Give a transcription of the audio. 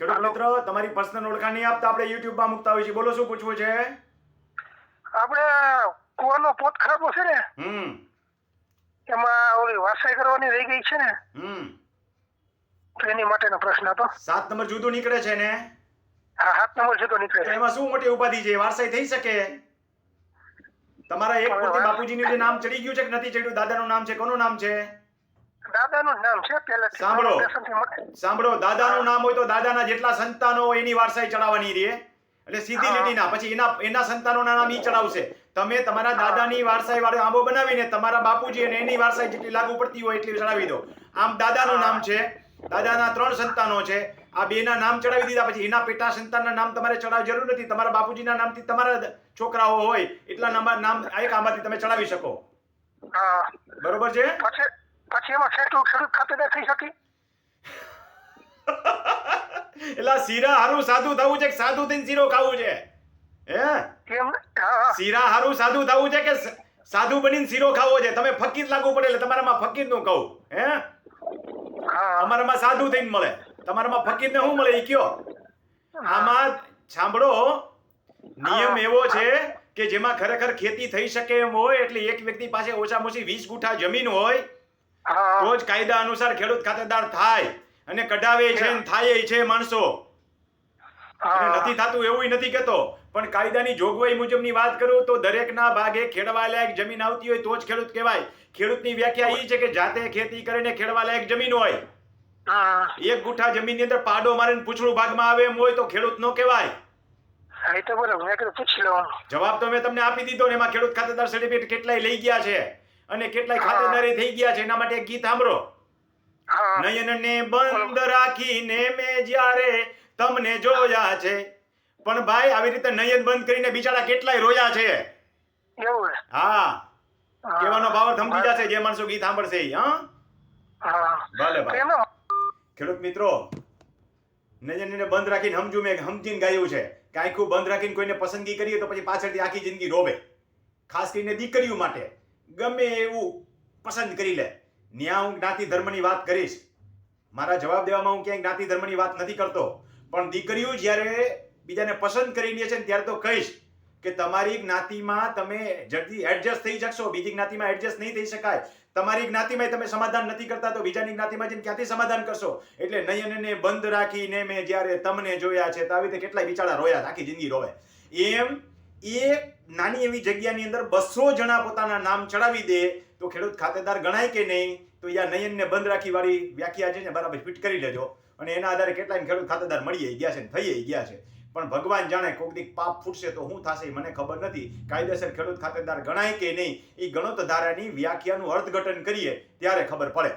ખેડૂત મિત્રો તમારી પર્સનલ ઓળખાણ નહીં આપતા આપણે યુટ્યુબમાં મૂકતા હોય છે બોલો શું પૂછવું છે? આપણે કુવાનો પોત ખરાબો છે ને હમ. એમાં ઓલી વાસાઈ કરવાની રહી ગઈ છે ને હમ. તો એની માટેનો પ્રશ્ન હતો. સાત નંબર જુદું નીકળે છે ને? હા સાત નંબર જુદો નીકળે છે. એમાં શું મોટી ઉપાધિ છે? વારસાઈ થઈ શકે? તમારા એક પોતે બાપુજીનું જે નામ ચડી ગયું છે કે નથી ચડ્યું? દાદાનું નામ છે કોનું નામ છે? દાદાનું નામ છે પહેલેથી સાંભળો. સાંભળો દાદાનું નામ હોય તો દાદાના જેટલા સંતાનો હોય એની વારસાઈ ચડાવવાની રહે એટલે સીધી લીટીના પછી એના એના સંતાનોના નામ ઈ ચડાવશે. તમે તમારા દાદાની વારસાઈ વાળો આંબો બનાવીને તમારા બાપુજી અને એની વારસાઈ જેટલી લાગુ પડતી હોય એટલી ચડાવી દો. આમ દાદાનું નામ છે દાદાના ત્રણ સંતાનો છે આ બેના નામ ચડાવી દીધા પછી એના પેટા સંતાનના નામ તમારે ચડાવવા જરૂર નથી. તમારા બાપુજીના નામથી તમારા છોકરાઓ હોય એટલા નામ નામ એક આમાંથી તમે ચડાવી શકો. બરોબર છે? પછી ખેડૂત ખેડૂત ખાતેદાર થઈ શકી? એટલે શીરા હારું સાધુ થવું છે કે સાધુ થઈને શીરો ખાવું છે? હે? એમ હા. શીરા હારું સાધુ થવું છે કે સાધુ બનીને શીરો ખાવો છે? તમે ફકીર લાગુ પડે એટલે તમારામાં ફકીરનું કહું. હે? અમારામાં સાધુ થઈને મળે. તમારામાં ફકીર ને શું મળે? એ કયો. આમાં સાંભળો. નિયમ એવો છે કે જેમાં ખરેખર ખેતી થઈ શકે એમ હોય એટલે એક વ્યક્તિ પાસે ઓછામાં ઓછી વીસ ગુઠા જમીન હોય તો જ કાયદા અનુસાર ખેડૂત ખાતેદાર થાય અને કઢાવે છે ને થાય છે માણસો. નથી થતું એવું નથી કેતો પણ કાયદાની જોગવાઈ મુજબની વાત કરું તો દરેકના ભાગે ખેડવા લાયક જમીન આવતી હોય તો જ ખેડૂત કહેવાય. ખેડૂતની વ્યાખ્યા એ છે કે જાતે ખેતી કરીને ખેડવા લાયક જમીન હોય. એક ગુઠા જમીનની અંદર પાડો મારીને પૂછડું ભાગમાં આવે એમ હોય તો ખેડૂત નો કહેવાય. જવાબ તો મેં તમને આપી દીધો ને એમાં ખેડૂત ખાતેદાર સર્ટિફિકેટ કેટલાય લઈ ગયા છે. અને કેટલાય ખાતેદારી થઈ ગયા છે. એના માટે એક ગીત સાંભળો. નયન નયનને બંધ રાખીને મેં જ્યારે તમને જોયા છે પણ ભાઈ આવી રીતે નયન બંધ કરીને બિચારા કેટલાય રોયા છે. હા. કેવાનો ભાવ સમજી જશે જે માણસો ગીત સાંભળશે હા? ભલે ભાઈ ખેડૂત મિત્રો નજરને બંધ રાખીને સમજુ મેં સમજીને ગાયું છે. કે બંધ રાખીને કોઈને પસંદગી કરીએ તો પછી પાછળથી આખી જિંદગી રોવે. ખાસ કરીને દીકરીઓ માટે. ગમે એવું પસંદ કરી લે. ન્યા હું જ્ઞાતિ ધર્મની વાત કરીશ. મારા જવાબ દેવામાં હું ક્યાંય જ્ઞાતિ ધર્મની વાત નથી કરતો. પણ દીકરીઓ જ્યારે બીજાને પસંદ કરી લે છે ત્યારે તો કહીશ કે તમારી જ્ઞાતિમાં તમે જલ્દી એડજસ્ટ થઈ શકશો બીજી જ્ઞાતિમાં એડજસ્ટ નહીં થઈ શકાય. તમારી જ્ઞાતિમાં તમે સમાધાન નથી કરતા તો બીજાની જ્ઞાતિમાં જઈને ક્યાંથી સમાધાન કરશો? એટલે નયનને બંધ રાખીને મેં જ્યારે તમને જોયા છે, તો આવી રીતે કેટલાય બિચારા રોયા, આખી જિંદગી રોવે. એમ એ નાની એવી જગ્યાની અંદર બસો જણા પોતાના નામ ચડાવી દે, તો ખેડૂત ખાતેદાર ગણાય કે નહીં, તો યા નયનને બંધ રાખી વાળી વ્યાખ્યા છે ને બરાબર ફિટ કરી લેજો. અને એના આધારે કેટલાય ખેડૂત ખાતેદાર મળી ગયા છે ને થઈ ગયા છે. પણ ભગવાન જાણે કોકની પાપ ફૂટશે તો શું થશે મને ખબર નથી. કાયદેસર ખેડૂત ખાતેદાર ગણાય કે નહીં, એ ગણોત ધારાની વ્યાખ્યાનું અર્થઘટન કરીએ ત્યારે ખબર પડે.